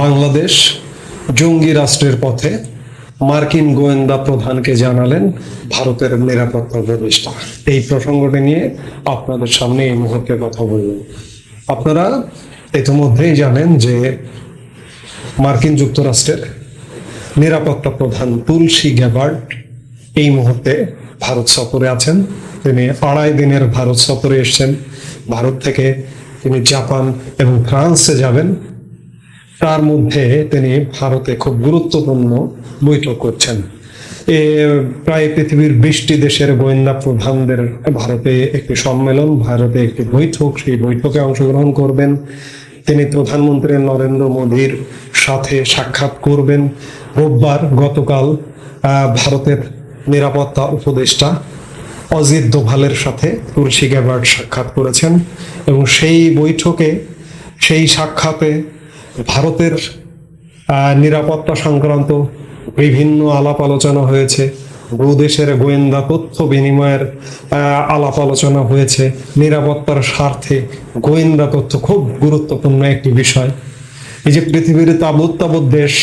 বাংলাদেশ জঙ্গি রাষ্ট্রের পথে মার্কিন গোয়েন্দা প্রধানকে জানালেন ভারতের নিরাপত্তা উপদেষ্টা। এই প্রসঙ্গটি নিয়ে আপনাদের সামনে এই মুহূর্তে কথা বলব। আপনারা ইতিমধ্যেই জানেন যে মার্কিন যুক্তরাষ্ট্রের নিরাপত্তা প্রধান তুলসী গ্যাবার্ড এই মুহূর্তে ভারত সফরে আছেন। তিনি আড়াই দিনের ভারত সফরে এসেছেন। ভারত থেকে তিনি জাপান এবং ফ্রান্সে যাবেন। তার মধ্যে তিনি ভারতে খুব গুরুত্বপূর্ণ বৈঠক করছেন। এ, প্রায় পৃথিবীর বিশটি দেশের গোয়েন্দা প্রধানদের ভারতে একটি সম্মেলন, ভারতে একটি বৈঠক, সেই বৈঠকে অংশগ্রহণ করবেন। তিনি প্রধানমন্ত্রী নরেন্দ্র মোদীর সাথে সাক্ষাৎ করবেন। রোববার গতকাল ভারতের নিরাপত্তা উপদেষ্টা অজিত দোভালের সাথে তুলসী গ্যাবার্ড সাক্ষাৎ করেছেন এবং সেই বৈঠকে সেই সাক্ষাতে ভারতের নিরাপত্তা সংক্রান্ত বিভিন্ন আলাপ আলোচনা হয়েছে। দেশের গোয়েন্দা তথ্য বিনিময়ের আলাপ আলোচনা হয়েছে। নিরাপত্তার স্বার্থে গোয়েন্দা তথ্য খুব গুরুত্বপূর্ণ একটি বিষয়। এই যে পৃথিবীর তাবৎ তাবৎ দেশ,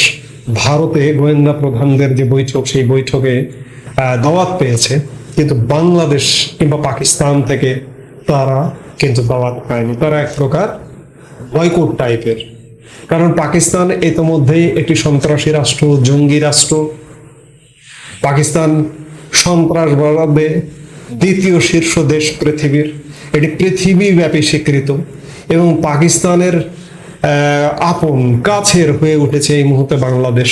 ভারতে গোয়েন্দা প্রধানদের যে বৈঠক, সেই বৈঠকে দাওয়াত পেয়েছে। কিন্তু বাংলাদেশ কিংবা পাকিস্তান থেকে তারা কিন্তু দাওয়াত পায়নি। তারা এক প্রকার বয়কট টাইপের। কারণ পাকিস্তান ইতোমধ্যেই একটি সন্ত্রাসী রাষ্ট্র, জঙ্গি রাষ্ট্র। পাকিস্তান সন্ত্রাসবাদে দ্বিতীয় শীর্ষ দেশ পৃথিবীর। এটি পৃথিবীব্যাপী স্বীকৃত এবং পাকিস্তানের আপন কাছের হয়ে উঠেছে এই মুহূর্তে বাংলাদেশ,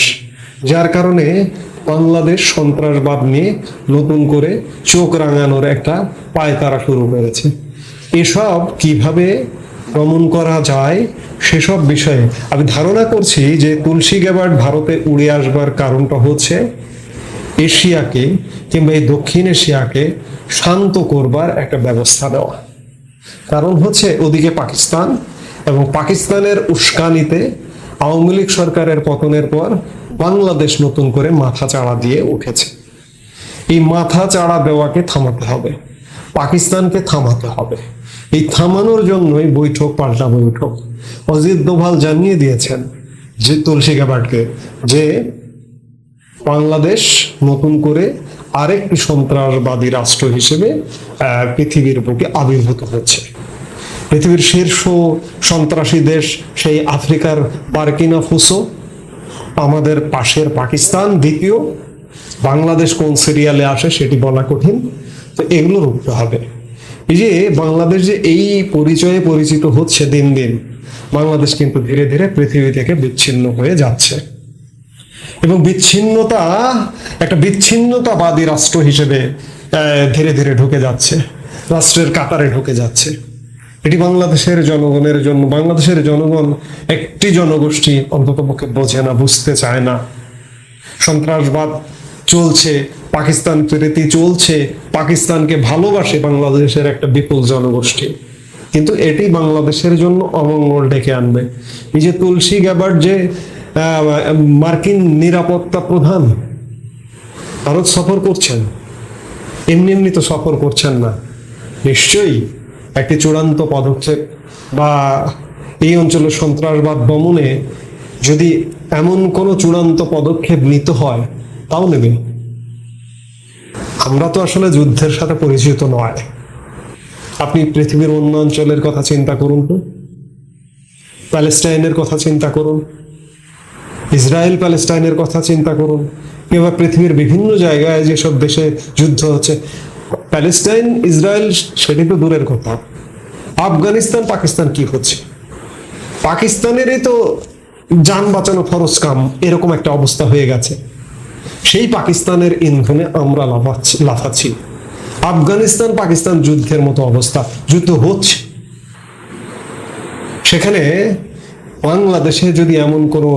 যার কারণে বাংলাদেশ সন্ত্রাসবাদ নিয়ে নতুন করে চোখ রাঙানোর একটা পায়তারা শুরু করেছে। এসব কীভাবে দমন করা যায় সেসব বিষয়ে আমি ধারণা করছি যে তুলসী গ্যাবার্ড ভারতে উড়ে আসবার কারণটা হচ্ছে এশিয়াকে কিংবা এই দক্ষিণ এশিয়াকে শান্ত করবার একটা ব্যবস্থা দেওয়া কারণ হচ্ছে ওদিকে পাকিস্তান এবং পাকিস্তানের উস্কানিতে আওয়ামী লীগ সরকারের পতনের পর বাংলাদেশ নতুন করে মাথা চাড়া দিয়ে উঠেছে। এই মাথা চাড়া দেওয়াকে থামাতে হবে, পাকিস্তানকে থামাতে হবে। এই থামানোর জন্যই বৈঠক, পাল্টা বৈঠক। অজিত দোভাল জানিয়ে দিয়েছেন যে তুলসী গ্যাবার্ডকে যে বাংলাদেশ নতুন করে আরেকটি সন্ত্রাসবাদী রাষ্ট্র হিসেবে পৃথিবীর বুকে আবির্ভূত হচ্ছে। পৃথিবীর শীর্ষ সন্ত্রাসী দেশ সেই আফ্রিকার বার্কিনা ফুসো, আমাদের পাশের পাকিস্তান দ্বিতীয়। বাংলাদেশ কোন সিরিয়ালে আসে সেটি বলা কঠিন। তো এগুলো রুখতে হবে। এই যে বাংলাদেশ যে এই পরিচয়ে পরিচিত হচ্ছে দিন দিন, বাংলাদেশ কিন্তু ধীরে ধীরে পৃথিবী থেকে বিচ্ছিন্ন হয়ে যাচ্ছে। এবং বিচ্ছিন্নতা একটা বিচ্ছিন্নতাবাদী রাষ্ট্র হিসেবে ধীরে ধীরে ঢুকে যাচ্ছে। রাষ্ট্রের কাতারে ঢুকে যাচ্ছে। এটি বাংলাদেশের জনগণের জন্য, বাংলাদেশের জনগণ একটি জনগোষ্ঠী অন্তত পক্ষে বোঝে না, বুঝতে চায় না। সন্ত্রাসবাদ চলছে, পাকিস্তান প্রীতি চলছে, পাকিস্তানকে ভালোবাসে বাংলাদেশের একটা বিপুল জনগোষ্ঠী। কিন্তু এটি বাংলাদেশের জন্য অমঙ্গল ডেকে আনবে। এই যে তুলসী গ্যাবার্ড যে মার্কিন নিরাপত্তা প্রধান ভারত সফর করছেন। এমনি এমনি তো সফর করছেন না। নিশ্চয়ই একটি চূড়ান্ত পদক্ষেপ বা এই অঞ্চলের সন্ত্রাসবাদ দমনে যদি এমন কোনো চূড়ান্ত পদক্ষেপ নিতে হয় তাও নেবে আমরা তো আসলে যুদ্ধের সাথে পরিচিত নয়। আপনি পৃথিবীর অন্য অঞ্চলের কথা চিন্তা করুন তো। প্যালেস্টাইনের কথা চিন্তা করুন। ইসরায়েল প্যালেস্টাইনের কথা চিন্তা করুন। কিংবা পৃথিবীর বিভিন্ন জায়গায় যেসব দেশে যুদ্ধ হচ্ছে। প্যালেস্টাইন, ইসরায়েল, সেটি তো দূরের কথা। আফগানিস্তান, পাকিস্তান কি হচ্ছে? পাকিস্তানেরই তো যান বাঁচানো ফরজ কাম, এরকম একটা অবস্থা হয়ে গেছে। সেই পাকিস্তানের ইন্ধনে আমরা লাফাচ্ছি লাফাচ্ছি। আফগানিস্তান, পাকিস্তান যুদ্ধের মতো অবস্থা, যুদ্ধ হচ্ছে। সেখানে বাংলাদেশে যদি এমন কোনো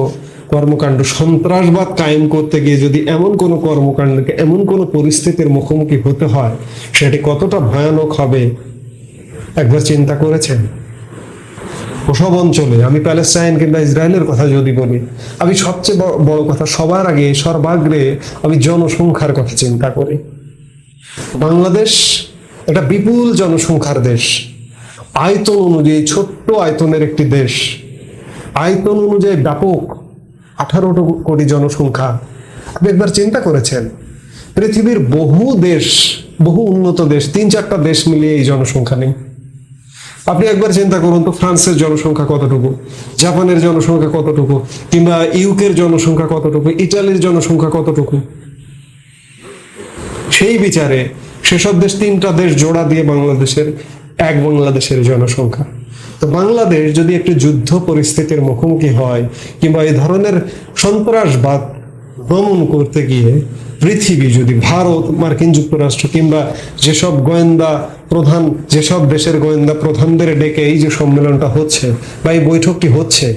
কর্মকাণ্ড, সন্ত্রাসবাদ কায়েম করতে গিয়ে যদি এমন কোনো কর্মকাণ্ডকে, এমন কোনো পরিস্থিতির মুখোমুখি হতে হয়, সেটি কতটা ভয়ানক হবে, একবার চিন্তা করেছেন? ওসব অঞ্চলে, আমি প্যালেস্টাইন কিংবা ইসরায়েলের কথা যদি বলি, আমি সবচেয়ে বড়- কথা সবার আগে সর্বাগ্রে আমি জনসংখ্যার কথা চিন্তা করি। বাংলাদেশ একটা বিপুল জনসংখ্যার দেশ। আয়তন অনুযায়ী ছোট্ট আয়তনের একটি দেশ। আয়তন অনুযায়ী ব্যাপক আঠারো কোটি জনসংখ্যা। আপনি একবার চিন্তা করেছেন, পৃথিবীর বহু দেশ, বহু উন্নত দেশ, তিন চারটা দেশ মিলিয়ে এই জনসংখ্যা নেই? আপনি একবার চিন্তা করুন তো, ফ্রান্সের জনসংখ্যা কতটুকু? জাপানের জনসংখ্যা কতটুকু? কিংবা ইউকের জনসংখ্যা কতটুকু? ইটালির জনসংখ্যা কতটুকু? সেই বিচারে সেসব দেশ তিনটা দেশ জোড়া দিয়ে বাংলাদেশের, এক বাংলাদেশের জনসংখ্যা। তো বাংলাদেশ যদি একটি যুদ্ধ পরিস্থিতির মুখোমুখি হয়, কিংবা এই ধরনের সন্ত্রাসবাদ দমন করতে গিয়ে পৃথিবী যদি ভারত, মার্কিন যুক্তরাষ্ট্র, কিংবা যেসব গোয়েন্দা প্রধান, যেসব দেশের গোয়েন্দা প্রধানদের ডেকে এই যে সম্মেলনটা হচ্ছে বা এই বৈঠকটি হচ্ছে,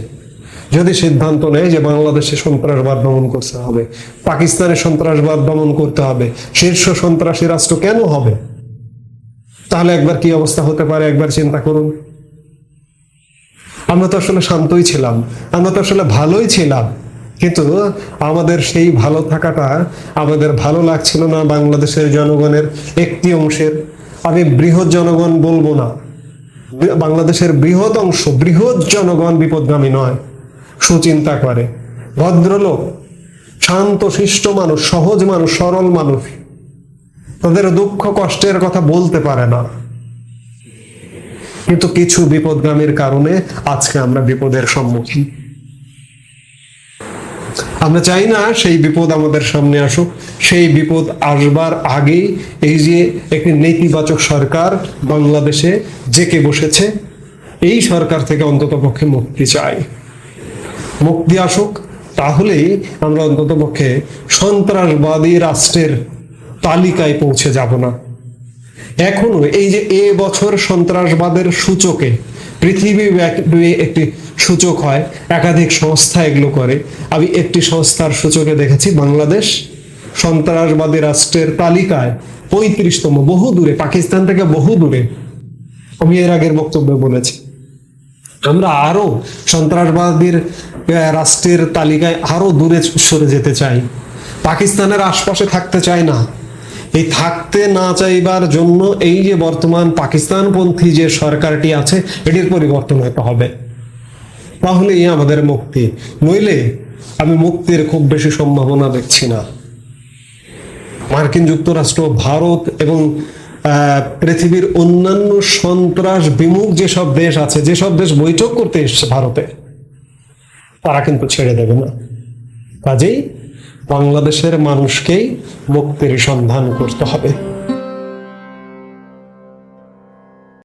যদি সিদ্ধান্ত নেয় যে বাংলাদেশে সন্ত্রাসবাদ দমন করতে হবে, পাকিস্তানে সন্ত্রাসবাদ দমন করতে হবে, শীর্ষ সন্ত্রাসী রাষ্ট্র কেন হবে? তাহলে একবার কি অবস্থা হতে পারে? একবার চিন্তা করুন। আমরা তো আসলে শান্তই ছিলাম, আমরা তো আসলে ভালোই ছিলাম, কিন্তু আমাদের সেই ভালো থাকাটা আমাদের ভালো লাগছিল না বাংলাদেশের জনগণের একটি অংশের। আমি বৃহৎ জনগণ বলব না। বাংলাদেশের বৃহৎ অংশ, বৃহৎ জনগণ বিপদগামী নয়, সুচিন্তা করে। ভদ্রলোক, শান্ত, শিষ্ট মানুষ, সহজ মানুষ, সরল মানুষ, তাদের দুঃখ কষ্টের কথা বলতে পারে না। কিন্তু কিছু বিপদগামীর কারণে আজকে আমরা বিপদের সম্মুখীন। আমরা চাই না সেই বিপদ আমাদের সামনে আসুক, সেই বিপদ আসবার আগেই এই যে একটি নেতিবাচক সরকার বাংলাদেশে জেকে বসেছে, এই সরকার থেকে অন্তত পক্ষে মুক্তি চাই। মুক্তি আসুক, তাহলেই আমরা অন্তত পক্ষে সন্ত্রাসবাদী রাষ্ট্রের তালিকায় পৌঁছে যাব না। এখনও এই যে এ বছর সন্ত্রাসবাদের সূচকে পৃথিবী ব্যাপী একটি সূচক হয়, একাধিক সংস্থা এগুলো করে। আমি একটি সংস্থার সূচকে দেখেছি, বাংলাদেশ। সন্ত্রাসবাদী রাষ্ট্রের তালিকায় পঁয়ত্রিশতম, বহু দূরে, পাকিস্তান থেকে বহু দূরে। আমি এর আগের বক্তব্যে বলেছি। আমরা আরও সন্ত্রাসবাদীর রাষ্ট্রের তালিকায় আরও দূরে সরে যেতে চাই। পাকিস্তানের আশপাশে থাকতে চাই না। এই থাকতে না চাইবার জন্য এই যে বর্তমান পাকিস্তানপন্থী যে সরকারটি আছে, এটির পরিবর্তন হতে হবে। তাহলেই আমাদের মুক্তি। নইলে আমি মুক্তির খুব বেশি সম্ভাবনা দেখছি না। মার্কিন যুক্তরাষ্ট্র, ভারত এবং পৃথিবীর অন্যান্য সন্ত্রাস বিমুখ যেসব দেশ আছে, যেসব দেশ বৈঠক করতে এসছে ভারতে, তারা কিন্তু ছেড়ে দেবে না। কাজেই বাংলাদেশের মানুষকেই মুক্তির সন্ধান করতে হবে।